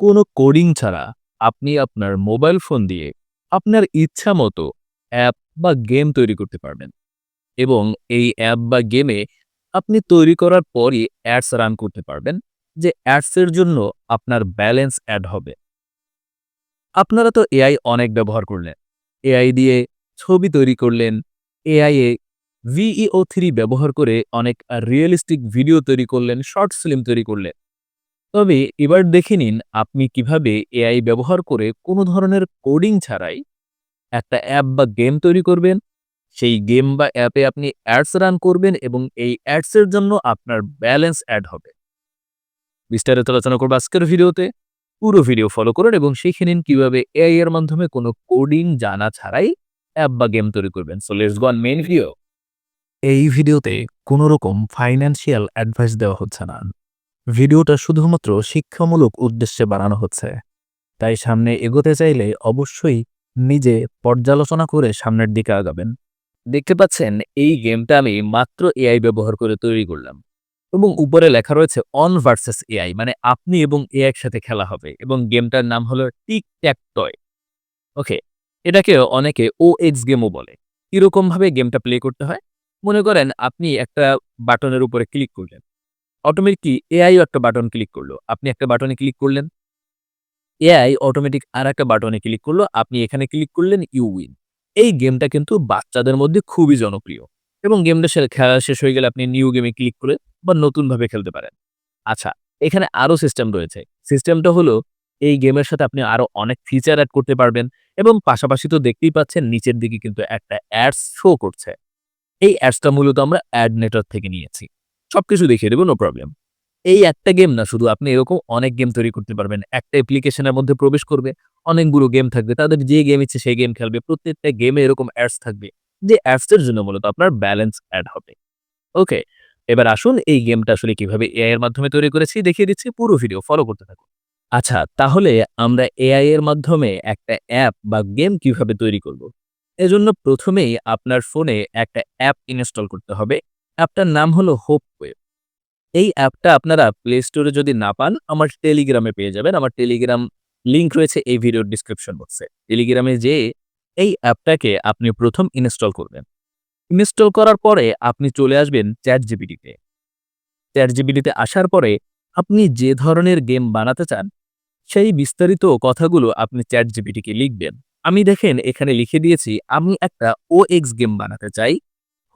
কোনো কোডিং ছাড়া আপনি আপনার মোবাইল ফোন দিয়ে আপনার ইচ্ছা মতো অ্যাপ বা গেম তৈরি করতে পারবেন। এবং এই অ্যাপ বা গেমে আপনি তৈরি করার পরই অ্যাডস রান করতে পারবেন, যে অ্যাডসের জন্য আপনার ব্যালেন্স অ্যাড হবে। আপনারা তো এআই অনেক ব্যবহার করলেন। এআই দিয়ে ছবি তৈরি করলেন। এআই এ ভিইও থ্রি ব্যবহার করে অনেক রিয়েলিস্টিক ভিডিও তৈরি করলেন শর্ট ফিল্ম তৈরি করলেন। তবে এবার দেখে নিন আপনি কীভাবে এআই ব্যবহার করে কোনো ধরনের কোডিং ছাড়াই একটা অ্যাপ বা গেম তৈরি করবেন। সেই গেম বা অ্যাপে আপনি অ্যাডস রান করবেন এবং এই অ্যাডসের জন্য আপনার ব্যালেন্স অ্যাড হবে। বিস্তারিত আলোচনা করব আজকের ভিডিওতে। পুরো ভিডিও ফলো করুন এবং শিখে নিন কীভাবে এআই এর মাধ্যমে কোনো কোডিং জানা ছাড়াই অ্যাপ বা গেম তৈরি করবেন। So let's go on main video এই ভিডিওতে কোনো রকম ফাইন্যান্সিয়াল অ্যাডভাইস দেওয়া হচ্ছে না। ভিডিওটা শুধুমাত্র শিক্ষামূলক উদ্দেশ্যে বানানো হচ্ছে। তাই সামনে এগোতে চাইলে অবশ্যই নিজে পর্যালোচনা করে সামনের দিকে আগাবেন। দেখতে পাচ্ছেন, এই গেমটা আমি মাত্র এআই ব্যবহার করে তৈরি করলাম। এবং উপরে লেখা রয়েছে অন ভার্সেস এআই মানে আপনি এবং এ একসাথে খেলা হবে। এবং গেমটার নাম হলো টিক ট্যাক টয় ওকে, এটাকে অনেকে ও এক্স গেমও বলে। কীরকম ভাবে গেমটা প্লে করতে হয়? মনে করেন, আপনি একটা বাটনের উপরে ক্লিক করলেন। অটোমেটিক কি? এআইও একটা বাটন ক্লিক করল। আপনি একটা বাটনে ক্লিক করলেন। এআই অটোমেটিক আর একটা বাটনে ক্লিক করল। আপনি এখানে ক্লিক করলেন ইউ উইন এই গেমটা কিন্তু বাচ্চাদের মধ্যে খুবই জনপ্রিয়। এবং গেমটা খেলা শেষ হয়ে গেলে আপনি নিউ গেমে ক্লিক করে বা নতুনভাবে খেলতে পারেন। আচ্ছা এখানে আরও সিস্টেম রয়েছে। সিস্টেমটা হলো, এই গেমের সাথে আপনি আরও অনেক ফিচার অ্যাড করতে পারবেন। এবং পাশাপাশি তো দেখতেই পাচ্ছেন, নিচের দিকে কিন্তু একটা অ্যাডস শো করছে। এই অ্যাডসটা মূলত আমরা অ্যাড নেটওয়ার্ক থেকে নিয়েছি। সবকিছু দেখিয়ে দেবো নো প্রবলেম এই একটা গেম না, শুধু আপনি এরকম অনেক গেম তৈরি করতে পারবেন। একটা অ্যাপ্লিকেশনের মধ্যে প্রবেশ করবে, অনেকগুলো গেম থাকবে, তাদের যে গেম ইচ্ছে সেই গেম খেলবে, প্রত্যেকটা গেমে এরকম অ্যাডস থাকবে, যে অ্যাডসের জন্য মূলত আপনার ব্যালেন্স অ্যাড হবে। ওকে এবার আসুন এই গেমটা আসলে কীভাবে এআই এর মাধ্যমে তৈরি করেছি, দেখিয়ে দিচ্ছি, পুরো ভিডিও ফলো করতে থাকুন। আচ্ছা তাহলে আমরা এআই এর মাধ্যমে একটা অ্যাপ বা গেম কীভাবে তৈরি করব? এজন্য প্রথমেই আপনার ফোনে একটা অ্যাপ ইনস্টল করতে হবে। অ্যাপটার নাম হলো হোপ ওয়েব এই অ্যাপটা আপনারা প্লে স্টোরে যদি না পান, আমার টেলিগ্রামে পেয়ে যাবেন। আমার টেলিগ্রাম লিঙ্ক রয়েছে এই ভিডিওর ডিসক্রিপশন বক্সে টেলিগ্রামে যে এই অ্যাপটাকে আপনি প্রথম ইনস্টল করবেন। ইনস্টল করার পরে আপনি চলে আসবেন চ্যাট জিবিটিতে চ্যাট জিবিটিতে আসার পরে আপনি যে ধরনের গেম বানাতে চান, সেই বিস্তারিত কথাগুলো আপনি চ্যাট জিবিটিকে লিখবেন। আমি দেখেন, এখানে লিখে দিয়েছি, আমি একটা ও এক্স গেম বানাতে চাই।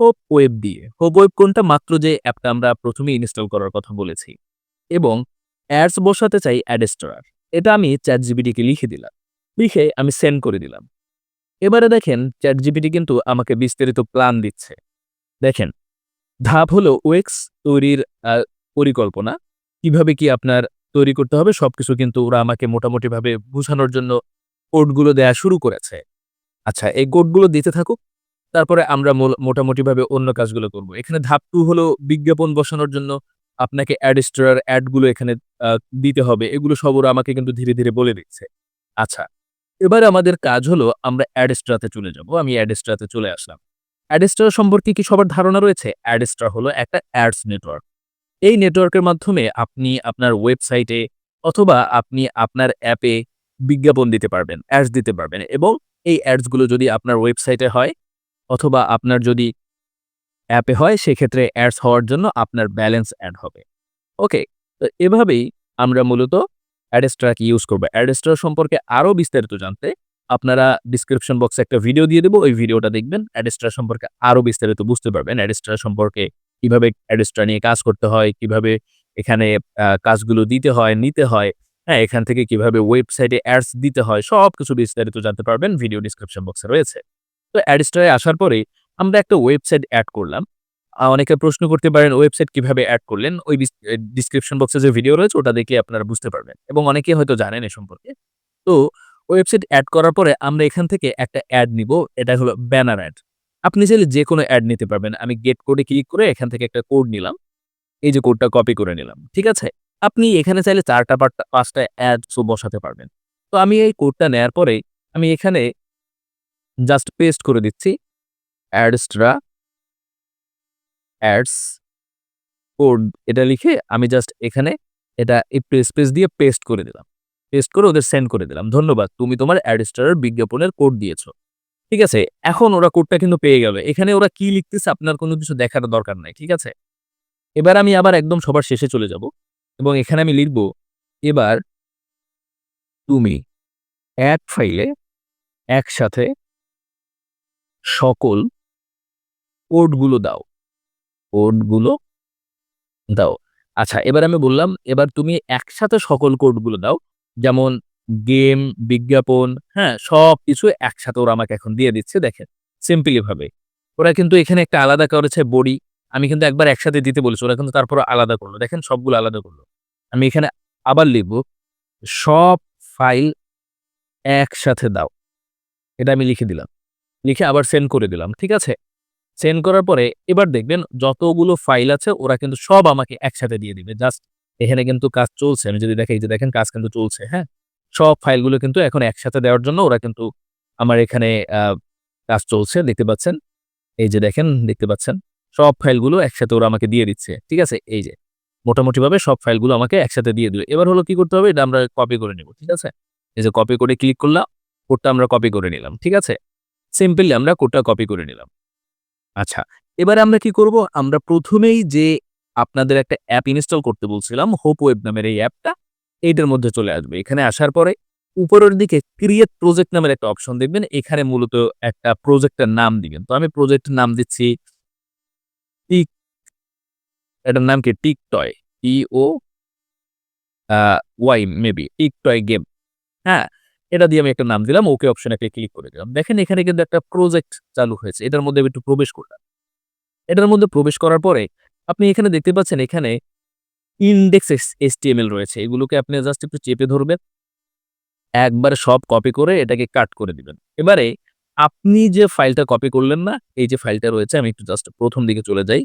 হোপ ওয়েব দিয়ে। হোপ ওয়েব কোনটা? মাত্র যে অ্যাপটা আমরা প্রথমে ইনস্টল করার কথা বলেছি। এবং অ্যাডস বসাতে চাই অ্যাডেস্টার এটা আমি চ্যাট জিবিটিকে লিখে দিলাম। লিখে আমি সেন্ড করে দিলাম। এবারে দেখেন চ্যাট জিপিটি কিন্তু আমাকে বিস্তারিত প্ল্যান দিচ্ছে। দেখেন, ধাপ হলো ওয়েক্স তৈরির পরিকল্পনা। কীভাবে কি আপনার তৈরি করতে হবে? সবকিছু কিন্তু ওরা আমাকে মোটামুটিভাবে বোঝানোর জন্য কোডগুলো দেয়া শুরু করেছে। আচ্ছা এই কোডগুলো দিতে থাকুক। তারপরে আমরা মোটামুটিভাবে অন্য কাজগুলো করব। এখানে ধাপ টু হলো বিজ্ঞাপন বসানোর জন্য আপনাকে অ্যাডস্টার অ্যাডগুলো এখানে দিতে হবে। এগুলো সব ওরা আমাকে কিন্তু ধীরে ধীরে বলে দিচ্ছে। আচ্ছা এবার আমাদের কাজ হলো আমরা অ্যাডেস্ট্রাতে চলে যাব। আমি অ্যাডেস্ট্রাতে চলে আসলাম। অ্যাডেস্ট্রা সম্পর্কে কি সবার ধারণা রয়েছে? অ্যাডেস্ট্রা হলো একটা অ্যাডস নেটওয়ার্ক এই নেটওয়ার্কের মাধ্যমে আপনি আপনার ওয়েবসাইটে অথবা আপনি আপনার অ্যাপে বিজ্ঞাপন দিতে পারবেন অ্যাডস দিতে পারবেন এবং এই অ্যাডসগুলো যদি আপনার ওয়েবসাইটে হয় অথবা আপনার যদি অ্যাপে হয়, সেক্ষেত্রে অ্যাডস হওয়ার জন্য আপনার ব্যালেন্স অ্যাড হবে। ওকে, তো এভাবেই আমরা মূলত অ্যাডেস্ট্রাকে ইউজ করব। অ্যাডেস্ট্রা সম্পর্কে আরও বিস্তারিত জানতে আপনারা ডিসক্রিপশন বক্সে একটা ভিডিও দিয়ে দেবো। ওই ভিডিওটা দেখবেন অ্যাডেস্ট্রা সম্পর্কে আরও বিস্তারিত বুঝতে পারবেন। অ্যাডেস্ট্রা সম্পর্কে কীভাবে অ্যাডেস্ট্রা নিয়ে কাজ করতে হয়, কীভাবে এখানে কাজগুলো দিতে হয়, নিতে হয় হ্যাঁ এখান থেকে কীভাবে ওয়েবসাইটে অ্যাডস দিতে হয় সব কিছু বিস্তারিত জানতে পারবেন। ভিডিও ডিসক্রিপশন বক্সে রয়েছে। তো অ্যাডেস্ট্রায় আসার পরে আমরা একটা ওয়েবসাইট অ্যাড করলাম। অনেকে প্রশ্ন করতে পারেন ওয়েবসাইট কীভাবে অ্যাড করলেন? ওই ডিসক্রিপশন বক্সে যে ভিডিও রয়েছে, ওটা দেখে আপনারা বুঝতে পারবেন এবং অনেকে হয়তো জানেন এ সম্পর্কে। তো ওয়েবসাইট অ্যাড করার পরে আমরা এখান থেকে একটা অ্যাড নিব, এটা হলো ব্যানার অ্যাড আপনি চাইলে যে কোনো অ্যাড নিতে পারবেন। আমি গেট কোডে ক্লিক করে এখান থেকে একটা কোড নিলাম। এই যে কোডটা কপি করে নিলাম, ঠিক আছে? আপনি এখানে চাইলে চারটা পাঁচটা অ্যাডসও বসাতে পারবেন। তো আমি এই কোডটা নেয়ার পরে আমি এখানে জাস্ট পেস্ট করে দিচ্ছি। অ্যাডস্ট্রা অ্যাডস কোড এটা লিখে আমি জাস্ট এখানে এটা একটু স্পেস দিয়ে পেস্ট করে দিলাম। পেস্ট করে ওদের সেন্ড করে দিলাম। ধন্যবাদ, তুমি তোমার অ্যাড স্টারের বিজ্ঞাপনের কোড দিয়েছ। ঠিক আছে, এখন ওরা কোডটা কিন্তু পেয়ে গেল এখানে ওরা কি লিখতেছে আপনার কোনো কিছু দেখার দরকার নাই, ঠিক আছে? এবার আমি আবার একদম সবার শেষে চলে যাব এবং এখানে আমি লিখব, এবার তুমি এক ফাইলে একসাথে সকল কোডগুলো দাও। কোডগুলো দাও। আচ্ছা এবার আমি বললাম, এবার তুমি একসাথে সকল কোডগুলো দাও। যেমন গেম, বিজ্ঞাপন হ্যাঁ সব কিছু একসাথে ওরা আমাকে এখন দিয়ে দিচ্ছে, দেখেন সিম্পলি ভাবে। ওরা কিন্তু এখানে একটা আলাদা করেছে বডি। আমি কিন্তু একবার একসাথে দিতে বলেছি, ওরা কিন্তু তারপর আলাদা করল। দেখেন, সবগুলো আলাদা করল। আমি এখানে আবার লিখব, সব ফাইল একসাথে দাও। এটা আমি লিখে দিলাম। লিখে আবার সেন্ড করে দিলাম, ঠিক আছে? সেন্ড করার পরে এবার দেখবেন যতগুলো ফাইল আছে ওরা কিন্তু সব আমাকে একসাথে দিয়ে দিবে। জাস্ট এখানে কিন্তু কাজ চলছে। আমি যদি দেখাই যে দেখেন কাজ কিন্তু চলছে হ্যাঁ? সব ফাইলগুলো কিন্তু এখন একসাথে দেওয়ার জন্য ওরা কিন্তু আমার এখানে কাজ চলছে, দেখতে পাচ্ছেন? এই যে দেখেন, দেখতে পাচ্ছেন? সব ফাইলগুলো একসাথে ওরা আমাকে দিয়ে দিচ্ছে, ঠিক আছে? এই যে মোটামুটি ভাবে সব ফাইলগুলো আমাকে একসাথে দিয়ে দিল। এবার হলো কি করতে হবে? এটা আমরা কপি করে নেব, ঠিক আছে? এই যে কপি করে ক্লিক করলাম কোডটা আমরা কপি করে নিলাম, ঠিক আছে? সিম্পলি আমরা কোডটা কপি করে নিলাম। আচ্ছা এবারে আমরা কি করব? আমরা প্রথমেই যে আপনাদের একটা অ্যাপ ইনস্টল করতে বলছিলাম হোপ ওয়েব নামের এই অ্যাপটা এইটার মধ্যে চলে আসবে। এখানে আসার পরে উপরের দিকে ক্রিয়েট প্রজেক্ট নামের একটা অপশন দেখবেন, এখানে মূলত একটা প্রজেক্টের নাম দিবেন। তো আমি প্রজেক্টের নাম দিচ্ছি টিক এটার নাম কি? Tic toy T O Y maybe tic toy game হ্যাঁ এটা দিয়ে আমি একটা নাম দিলাম ওকে অপশনে একটা ক্লিক করে দিলাম। দেখেন এখানে কিন্তু একটা প্রজেক্ট চালু হয়েছে, এটার মধ্যে আমি একটু প্রবেশ করলাম। এটার মধ্যে প্রবেশ করার পরে আপনি এখানে দেখতে পাচ্ছেন এখানে ইন্ডেক্স এসটিএমএল রয়েছে। এগুলোকে আপনি জাস্ট একটু চেপে ধরবেন, একবার সব কপি করে এটাকে কাট করে দিবেন। এবারে আপনি যে ফাইলটা কপি করলেন না, এই যে ফাইলটা রয়েছে, আমি একটু জাস্ট প্রথম দিকে চলে যাই।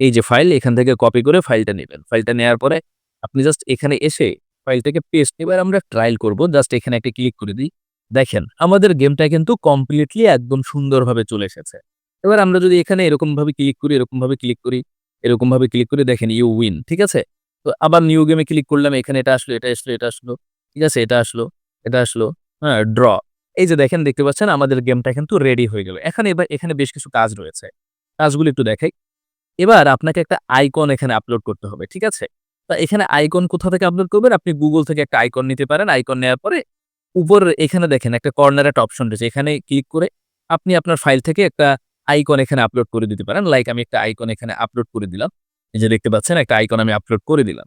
এই যে ফাইল এখান থেকে কপি করে ফাইলটা নেবেন। ফাইলটা নেওয়ার পরে আপনি জাস্ট এখানে এসে ফাইলটাকে পেস্ট এবার আমরা ট্রায়াল করব জাস্ট এখানে একটা ক্লিক করে দিই। দেখেন, আমাদের গেমটা কিন্তু কমপ্লিটলি একদম সুন্দরভাবে চলে এসেছে। এবার আমরা যদি এখানে এরকম ভাবে ক্লিক করি এরকম ভাবে ক্লিক করি এরকম ভাবে ক্লিক করে দেখেন ইউ উইন ঠিক আছে? তো আবার নিউ গেমে ক্লিক করলাম, এখানে এটা আসলো এটা আসলো এটা আসলো, ঠিক আছে? এটা আসলো এটা আসলো হ্যাঁ ড্র এই যে দেখেন, দেখতে পাচ্ছেন, আমাদের গেমটা কিন্তু রেডি হয়ে গেল। এখানে এবার এখানে বেশ কিছু কাজ রয়েছে। কাজগুলো একটু দেখাই। এবার আপনাকে একটা আইকন এখানে আপলোড করতে হবে, ঠিক আছে? তা এখানে আইকন কোথা থেকে আপলোড করবেন? আপনি গুগল থেকে একটা আইকন নিতে পারেন। আইকন নেওয়ার পরে উপর এখানে দেখেন একটা কর্নার একটা অপশন রয়েছে। এখানে ক্লিক করে আপনি আপনার ফাইল থেকে একটা আইকন এখানে আপলোড করে দিতে পারেন। লাইক আমি একটা আইকন এখানে আপলোড করে দিলাম। এই যে দেখতে পাচ্ছেন, একটা আইকন আমি আপলোড করে দিলাম।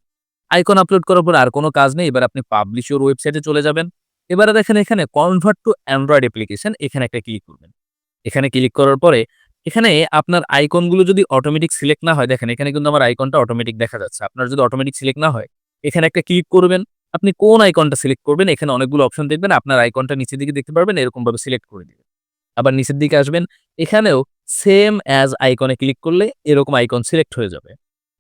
আইকন আপলোড করার পর আর কোনো কাজ নেই। এবার আপনি পাবলিশ ওর ওয়েবসাইটে চলে যাবেন। এবারে দেখেন এখানে কনভার্ট টু অ্যান্ড্রয়েড অ্যাপ্লিকেশন এখানে একটা ক্লিক করবেন। এখানে ক্লিক করার পরে এখানে আপনার আইকনগুলো যদি অটোমেটিক সিলেক্ট না হয়, দেখেন এখানে কিন্তু আমার আইকনটা অটোমেটিক দেখা যাচ্ছে। আপনার যদি অটোমেটিক সিলেক্ট না হয়, এখানে একটা ক্লিক করবেন। আপনি কোন আইকনটা সিলেক্ট করবেন, এখানে অনেকগুলো অপশন দেখবেন। আপনার আইকনটা নিচের দিকে দেখতে পারবেন এরকম ভাবে সিলেক্ট করে দিবেন। আবার নিচের দিকে আসবেন, এখানেও সেম অ্যাজ আইকনে ক্লিক করলে এরকম আইকন সিলেক্ট হয়ে যাবে।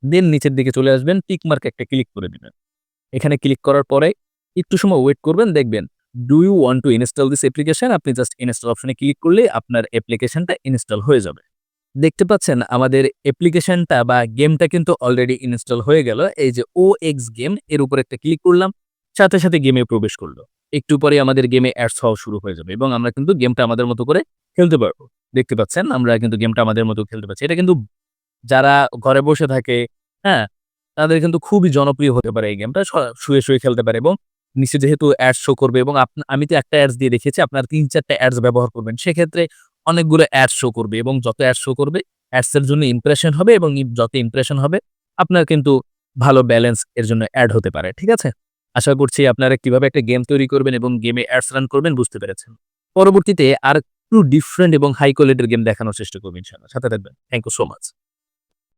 দেন নিচের দিকে চলে আসবেন টিক মার্ক একটা ক্লিক করে দিবেন। এখানে ক্লিক করার পরে একটু সময় ওয়েট করবেন, দেখবেন do you want to install this application আপনি জাস্ট ইনস্টল অপশনে ক্লিক করলে আপনার অ্যাপ্লিকেশনটা ইনস্টল হয়ে যাবে। দেখতে পাচ্ছেন আমাদের অ্যাপ্লিকেশনটা বা গেমটা কিন্তু অলরেডি ইনস্টল হয়ে গেল। এই যে ও এক্স গেম এর উপর একটা ক্লিক করলাম। সাথে সাথে গেমে প্রবেশ করল। একটু পরে আমাদের গেমে অ্যাডস হওয়া শুরু হয়ে যাবে এবং আমরা কিন্তু গেমটা আমাদের মতো করে খেলতে পারব। দেখতে পাচ্ছেন আমরা কিন্তু গেমটা আমাদের মতো খেলতে পারছি। এটা কিন্তু যারা ঘরে বসে থাকে হ্যাঁ তাদের কিন্তু খুবই জনপ্রিয় হতে পারে এই গেমটা শুয়ে শুয়ে খেলতে পারে এবং নিচে যেহেতু অ্যাডস শো করবে এবং আমি তো একটা অ্যাডস দিয়ে রেখেছি, আপনার তিন, চারটা অ্যাডস ব্যবহার করবেন। সেক্ষেত্রে অনেকগুলো অ্যাডস শো করবে এবং যত অ্যাডস শো করবে অ্যাডস এর জন্য ইমপ্রেশন হবে এবং যত ইমপ্রেশন হবে, আপনার কিন্তু ভালো ব্যালেন্স এর জন্য অ্যাড হতে পারে, ঠিক আছে? আশা করছি আপনারা কীভাবে একটা গেম তৈরি করবেন এবং গেমে অ্যাডস রান করবেন বুঝতে পেরেছেন। পরবর্তীতে আর একটু ডিফারেন্ট এবং হাই কোয়ালিটির গেম দেখানোর চেষ্টা করবেন ইনশাআল্লাহ। সাথে থাকবেন। Thank you so much